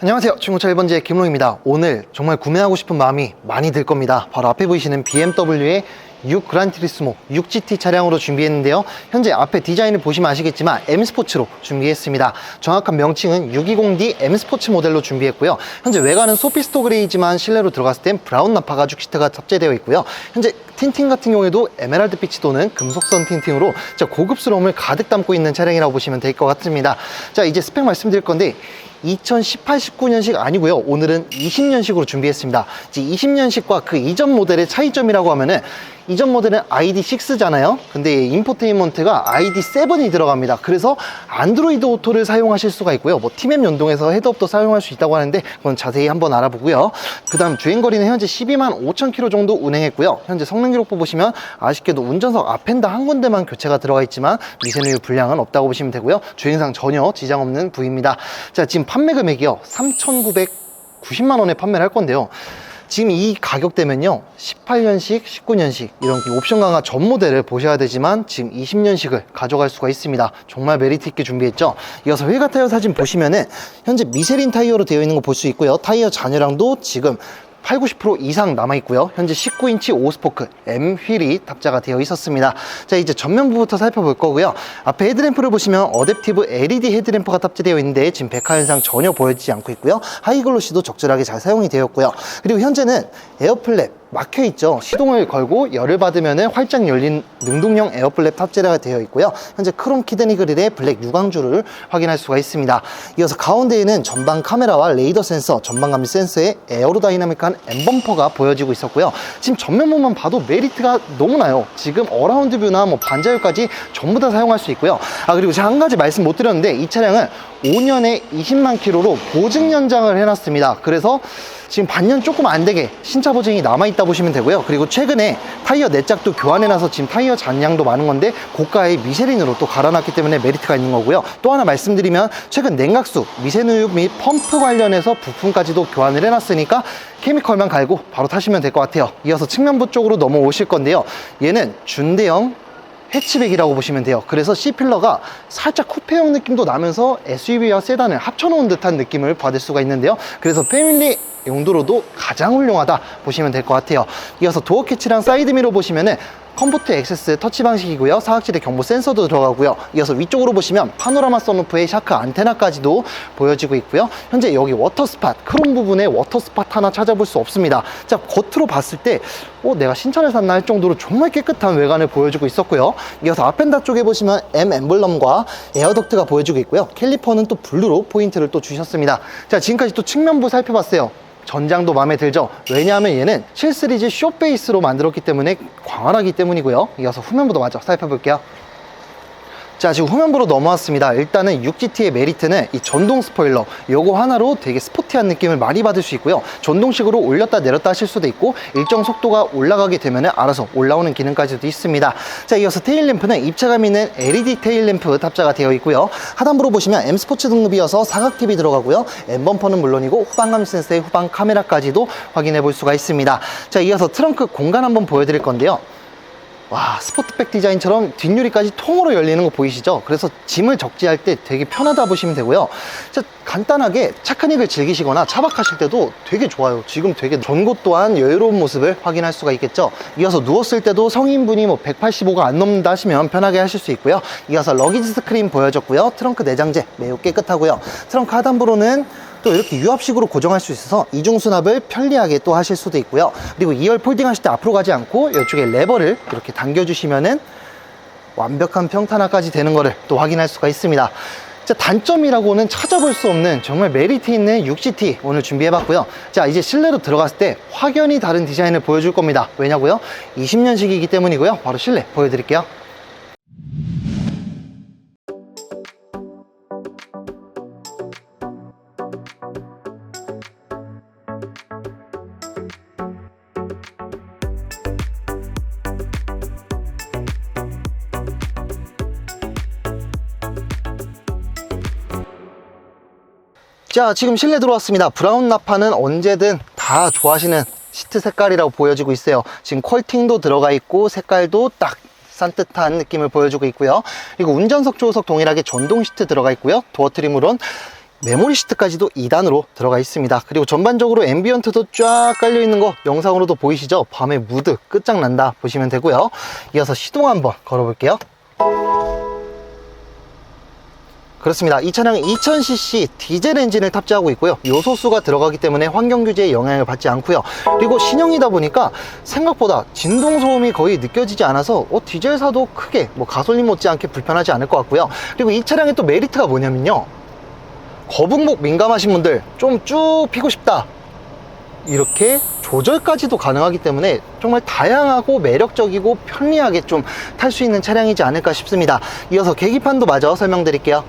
안녕하세요. 중고차 1번지의 김롱입니다. 오늘 정말 구매하고 싶은 마음이 많이 들 겁니다. 바로 앞에 보이시는 BMW의 6 그란트리스모 6GT 차량으로 준비했는데요. 현재 앞에 디자인을 보시면 아시겠지만 M 스포츠로 준비했습니다. 정확한 명칭은 620D M 스포츠 모델로 준비했고요. 현재 외관은 소피스토 그레이지만 실내로 들어갔을 땐 브라운 나파 가죽 시트가 탑재되어 있고요. 현재 틴팅 같은 경우에도 에메랄드 빛이 도는 금속선 틴팅으로 고급스러움을 가득 담고 있는 차량이라고 보시면 될 것 같습니다. 자, 이제 스펙 말씀드릴 건데 2018, 19년식 아니고요. 오늘은 20년식으로 준비했습니다. 이제 20년식과 그 이전 모델의 차이점이라고 하면은 이전 모델은 ID6잖아요. 근데 인포테인먼트가 ID7이 들어갑니다. 그래서 안드로이드 오토를 사용하실 수가 있고요. 뭐 티맵 연동해서 헤드업도 사용할 수 있다고 하는데 그건 자세히 한번 알아보고요. 그다음 주행 거리는 현재 12만 5천 킬로 정도 운행했고요. 현재 성능 기록 보시면 아쉽게도 운전석 앞엔다 한 군데만 교체가 들어가 있지만 미세누유 불량은 없다고 보시면 되고요. 주행상 전혀 지장 없는 부위입니다. 자, 지금 판매 금액이요. 3,990만 원에 판매를 할 건데요. 지금 이 가격대면요 18년식 19년식 이런 옵션 강화 전 모델을 보셔야 되지만 지금 20년식을 가져갈 수가 있습니다 정말 메리트 있게 준비했죠 이어서 휠과 타이어 사진 보시면은 현재 미쉐린 타이어로 되어 있는 거 볼 수 있고요 타이어 잔여량도 지금 8, 90% 이상 남아있고요. 현재 19인치 5스포크 M 휠이 탑재가 되어 있었습니다. 자, 이제 전면부부터 살펴볼 거고요. 앞에 헤드램프를 보시면 어댑티브 LED 헤드램프가 탑재되어 있는데 지금 백화 현상 전혀 보여지지 않고 있고요. 하이글로시도 적절하게 잘 사용이 되었고요. 그리고 현재는 에어플랩 막혀 있죠. 시동을 걸고 열을 받으면 활짝 열린 능동형 에어플랩 탑재가 되어 있고요. 현재 크롬 키드니 그릴의 블랙 유광줄을 확인할 수가 있습니다. 이어서 가운데에는 전방 카메라와 레이더 센서, 전방 감지 센서에 에어로다이나믹한 M 범퍼가 보여지고 있었고요. 지금 전면부만 봐도 메리트가 너무나요. 지금 어라운드 뷰나 뭐 반자율까지 전부 다 사용할 수 있고요. 아 그리고 제가 한 가지 말씀 못 드렸는데 이 차량은 5년에 20만 킬로로 보증 연장을 해놨습니다. 그래서 지금 반년 조금 안 되게 신차 보증이 남아있다 보시면 되고요. 그리고 최근에 타이어 내짝도 교환해놔서 지금 타이어 잔량도 많은 건데 고가의 미쉐린으로 또 갈아놨기 때문에 메리트가 있는 거고요. 또 하나 말씀드리면 최근 냉각수, 미세누유 및 펌프 관련해서 부품까지도 교환을 해놨으니까 케미컬만 갈고 바로 타시면 될 것 같아요. 이어서 측면부 쪽으로 넘어오실 건데요. 얘는 준대형 해치백이라고 보시면 돼요. 그래서 C필러가 살짝 쿠페형 느낌도 나면서 SUV와 세단을 합쳐놓은 듯한 느낌을 받을 수가 있는데요. 그래서 패밀리 용도로도 가장 훌륭하다 보시면 될 것 같아요. 이어서 도어 캐치랑 사이드 미러 보시면은 컴포트 액세스 터치 방식이고요. 사각지대 경보 센서도 들어가고요. 이어서 위쪽으로 보시면 파노라마 선루프에 샤크 안테나까지도 보여지고 있고요. 현재 여기 워터 스팟, 크롬 부분에 워터 스팟 하나 찾아볼 수 없습니다. 자, 겉으로 봤을 때 어, 내가 신차를 샀나 할 정도로 정말 깨끗한 외관을 보여주고 있었고요. 이어서 앞엔다 쪽에 보시면 M 엠블럼과 에어덕트가 보여지고 있고요. 캘리퍼는 또 블루로 포인트를 또 주셨습니다. 자, 지금까지 또 측면부 살펴봤어요. 전장도 마음에 들죠? 왜냐하면 얘는 7시리즈 쇼 베이스로 만들었기 때문에 광활하기 때문이고요. 이어서 후면부도 마저 살펴볼게요. 자 지금 후면부로 넘어왔습니다. 일단은 6GT의 메리트는 이 전동 스포일러 요거 하나로 되게 스포티한 느낌을 많이 받을 수 있고요. 전동식으로 올렸다 내렸다 하실 수도 있고 일정 속도가 올라가게 되면 알아서 올라오는 기능까지도 있습니다. 자 이어서 테일 램프는 입체감 있는 LED 테일 램프 탑재가 되어 있고요. 하단부로 보시면 M 스포츠 등급이어서 사각 팁이 들어가고요. M 범퍼는 물론이고 후방감 센서의 후방 카메라까지도 확인해 볼 수가 있습니다. 자 이어서 트렁크 공간 한번 보여드릴 건데요 와 스포트백 디자인처럼 뒷유리까지 통으로 열리는 거 보이시죠? 그래서 짐을 적재할 때 되게 편하다 보시면 되고요. 자, 간단하게 차크닉을 즐기시거나 차박하실 때도 되게 좋아요. 지금 되게 전곳 또한 여유로운 모습을 확인할 수가 있겠죠? 이어서 누웠을 때도 성인분이 뭐 185가 안 넘는다 하시면 편하게 하실 수 있고요. 이어서 러기지 스크린 보여줬고요. 트렁크 내장재 매우 깨끗하고요. 트렁크 하단부로는 또 이렇게 유압식으로 고정할 수 있어서 이중 수납을 편리하게 또 하실 수도 있고요. 그리고 2열 폴딩 하실 때 앞으로 가지 않고 이쪽에 레버를 이렇게 당겨주시면은 완벽한 평탄화까지 되는 거를 또 확인할 수가 있습니다. 자, 단점이라고는 찾아볼 수 없는 정말 메리트 있는 6GT 오늘 준비해봤고요. 자, 이제 실내로 들어갔을 때 확연히 다른 디자인을 보여줄 겁니다. 왜냐고요? 20년식이기 때문이고요. 바로 실내 보여드릴게요. 자 지금 실내 들어왔습니다 브라운 나파는 언제든 다 좋아하시는 시트 색깔이라고 보여지고 있어요 지금 컬팅도 들어가 있고 색깔도 딱 산뜻한 느낌을 보여주고 있고요 그리고 운전석 조수석 동일하게 전동 시트 들어가 있고요 도어 트림으론 메모리 시트까지도 2단으로 들어가 있습니다. 그리고 전반적으로 앰비언트도 쫙 깔려 있는 거 영상으로도 보이시죠? 밤에 무드 끝장난다 보시면 되고요. 이어서 시동 한번 걸어 볼게요. 그렇습니다. 이 차량은 2000cc 디젤 엔진을 탑재하고 있고요. 요소수가 들어가기 때문에 환경 규제에 영향을 받지 않고요. 그리고 신형이다 보니까 생각보다 진동 소음이 거의 느껴지지 않아서 어, 디젤사도 크게 뭐 가솔린 못지않게 불편하지 않을 것 같고요. 그리고 이 차량의 또 메리트가 뭐냐면요. 거북목 민감하신 분들 좀 쭉 피고 싶다. 이렇게 조절까지도 가능하기 때문에 정말 다양하고 매력적이고 편리하게 좀 탈 수 있는 차량이지 않을까 싶습니다. 이어서 계기판도 마저 설명드릴게요.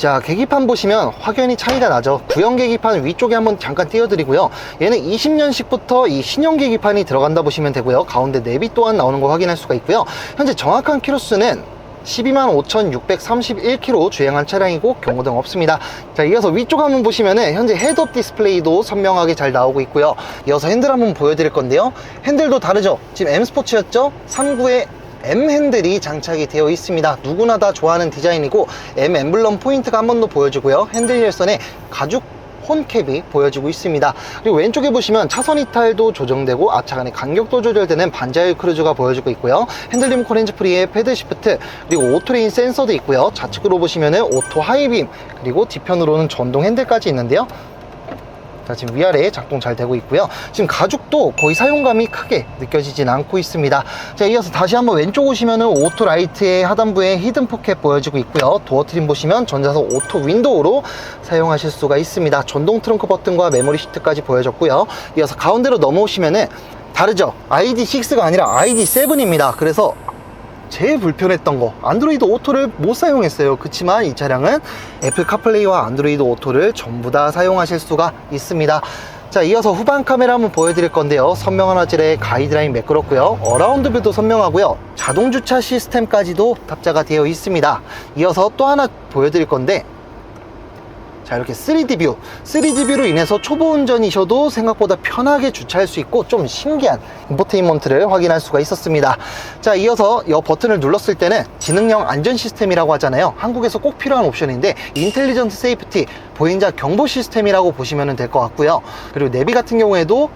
자, 계기판 보시면 확연히 차이가 나죠. 구형 계기판 위쪽에 한번 잠깐 띄워드리고요. 얘는 20년식부터 이 신형 계기판이 들어간다 보시면 되고요. 가운데 내비 또한 나오는 거 확인할 수가 있고요. 현재 정확한 키로수는 125,631km 주행한 차량이고 경고등 없습니다. 자, 이어서 위쪽 한번 보시면은 현재 헤드업 디스플레이도 선명하게 잘 나오고 있고요. 이어서 핸들 한번 보여드릴 건데요. 핸들도 다르죠. 지금 M 스포츠였죠. 39에 M 핸들이 장착이 되어 있습니다. 누구나 다 좋아하는 디자인이고 M 엠블럼 포인트가 한 번 더 보여주고요. 핸들 열선에 가죽 폰캡이 보여지고 있습니다. 그리고 왼쪽에 보시면 차선 이탈도 조정되고 앞차간의 간격도 조절되는 반자율 크루즈가 보여지고 있고요. 핸들 리모컨 핸즈 프리에 패드 시프트 그리고 오토레인 센서도 있고요. 좌측으로 보시면은 오토 하이빔 그리고 뒤편으로는 전동 핸들까지 있는데요. 자, 지금 위아래에 작동 잘 되고 있고요. 지금 가죽도 거의 사용감이 크게 느껴지진 않고 있습니다. 자, 이어서 다시 한번 왼쪽 오시면은 오토 라이트의 하단부에 히든 포켓 보여지고 있고요. 도어 트림 보시면 전자석 오토 윈도우로 사용하실 수가 있습니다. 전동 트렁크 버튼과 메모리 시트까지 보여졌고요. 이어서 가운데로 넘어오시면은 다르죠? ID6가 아니라 ID7입니다. 그래서 제일 불편했던 거. 안드로이드 오토를 못 사용했어요. 그렇지만 이 차량은 애플 카플레이와 안드로이드 오토를 전부 다 사용하실 수가 있습니다. 자 이어서 후방 카메라 한번 보여드릴 건데요. 선명한 화질의 가이드라인 매끄럽고요. 어라운드 뷰도 선명하고요. 자동 주차 시스템까지도 탑재가 되어 있습니다. 이어서 또 하나 보여드릴 건데 자 이렇게 3D 뷰. 3D 뷰로 인해서 초보 운전이셔도 생각보다 편하게 주차할 수 있고 좀 신기한 인포테인먼트를 확인할 수가 있었습니다. 자 이어서 이 버튼을 눌렀을 때는 지능형 안전 시스템이라고 하잖아요. 한국에서 꼭 필요한 옵션인데 인텔리전트 세이프티 보행자 경보 시스템이라고 보시면 될 것 같고요. 그리고 내비 같은 경우에도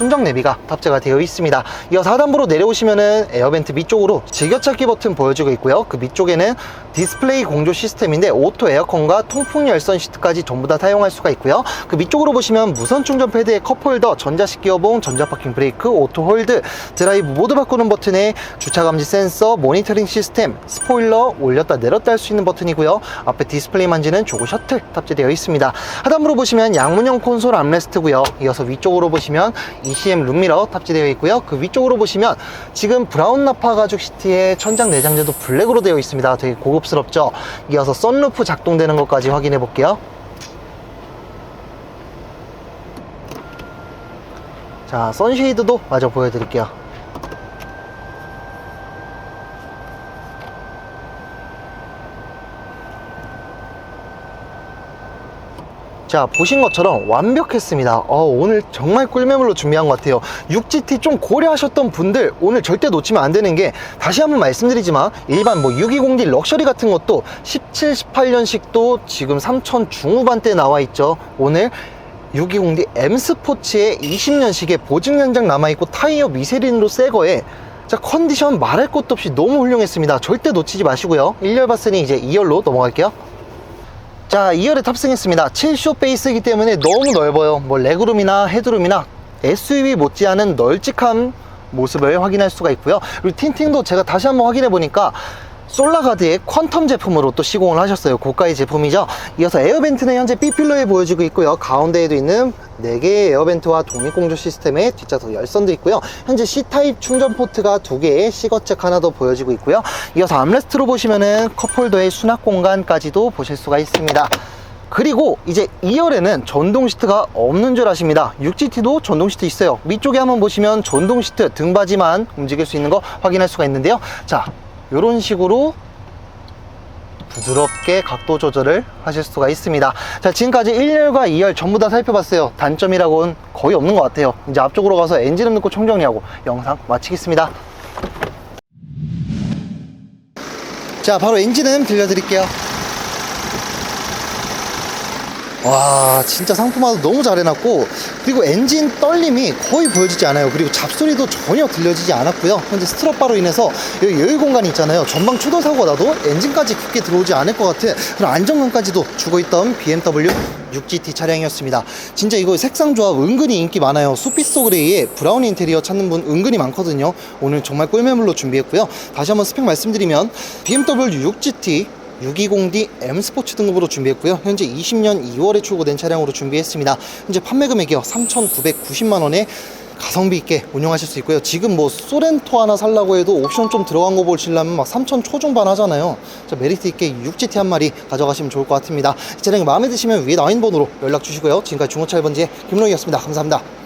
순정 내비가 탑재가 되어 있습니다. 이어서 하단부로 내려오시면은 에어벤트 밑쪽으로 즐겨찾기 버튼 보여지고 있고요. 그 밑쪽에는 디스플레이 공조 시스템인데 오토 에어컨과 통풍 열선 시트까지 전부 다 사용할 수가 있고요. 그 밑쪽으로 보시면 무선 충전 패드에 컵홀더, 전자식 기어봉, 전자 파킹 브레이크, 오토 홀드, 드라이브 모드 바꾸는 버튼에 주차 감지 센서, 모니터링 시스템, 스포일러 올렸다 내렸다 할 수 있는 버튼이고요. 앞에 디스플레이 만지는 조고 셔틀 탑재되어 있습니다. 하단부로 보시면 양문형 콘솔 암레스트고요. 이어서 위쪽으로 보시면 ECM 룸미러 탑재되어 있고요. 그 위쪽으로 보시면 지금 브라운 나파 가죽 시트의 천장 내장재도 블랙으로 되어 있습니다. 되게 고급스럽죠. 이어서 썬루프 작동되는 것까지 확인해 볼게요. 자, 선쉐이드도 마저 보여드릴게요. 자 보신 것처럼 완벽했습니다. 어, 오늘 정말 꿀매물로 준비한 것 같아요. 6GT 좀 고려하셨던 분들 오늘 절대 놓치면 안 되는 게 다시 한번 말씀드리지만 일반 뭐 620D 럭셔리 같은 것도 17, 18년식도 지금 3천 중후반대 나와 있죠. 오늘 620D M 스포츠의 20년식의 보증 연장 남아있고 타이어 미쉐린으로 새 거에 자 컨디션 말할 것도 없이 너무 훌륭했습니다. 절대 놓치지 마시고요. 1열 봤으니 이제 2열로 넘어갈게요 자 2열에 탑승했습니다. 7쇼 베이스이기 때문에 너무 넓어요. 뭐 레그룸이나 헤드룸이나 SUV 못지않은 널찍한 모습을 확인할 수가 있고요. 그리고 틴팅도 제가 다시 한번 확인해 보니까 솔라가드의 퀀텀 제품으로 또 시공을 하셨어요. 고가의 제품이죠. 이어서 에어벤트는 현재 B필러에 보여지고 있고요. 가운데에도 있는 4개의 에어벤트와 독립공조 시스템의 뒷좌석 열선도 있고요. 현재 C타입 충전 포트가 2개의 C거책 하나 더 보여지고 있고요. 이어서 암레스트로 보시면은 컵홀더의 수납 공간까지도 보실 수가 있습니다. 그리고 이제 2열에는 전동 시트가 없는 줄 아십니다. 6GT도 전동 시트 있어요. 위쪽에 한번 보시면 전동 시트 등받이만 움직일 수 있는 거 확인할 수가 있는데요. 자 이런 식으로 부드럽게 각도 조절을 하실 수가 있습니다. 자 지금까지 1열과 2열 전부 다 살펴봤어요. 단점이라고는 거의 없는 것 같아요. 이제 앞쪽으로 가서 엔진음 넣고 총정리하고 영상 마치겠습니다. 자 바로 엔진음 들려드릴게요 와 진짜 상품화도 너무 잘 해놨고 그리고 엔진 떨림이 거의 보여지지 않아요. 그리고 잡소리도 전혀 들려지지 않았고요. 현재 스트럿바로 인해서 여기 여유 공간이 있잖아요. 전방 추돌 사고가 나도 엔진까지 깊게 들어오지 않을 것 같은 그런 안정감까지도 주고 있던 BMW 6GT 차량이었습니다. 진짜 이거 색상 조합 은근히 인기 많아요. 수피소 그레이에 브라운 인테리어 찾는 분 은근히 많거든요. 오늘 정말 꿀매물로 준비했고요. 다시 한번 스펙 말씀드리면 BMW 6GT 620D M 스포츠 등급으로 준비했고요. 현재 20년 2월에 출고된 차량으로 준비했습니다. 현재 판매 금액이요. 3,990만 원에 가성비 있게 운영하실 수 있고요. 지금 뭐 소렌토 하나 살라고 해도 옵션 좀 들어간 거 보시려면 막 3천 초중반 하잖아요. 자, 메리트 있게 6GT 한 마리 가져가시면 좋을 것 같습니다. 이 차량이 마음에 드시면 위에 있는 번호로 연락 주시고요. 지금까지 중고차 1번지의 김로희였습니다. 감사합니다.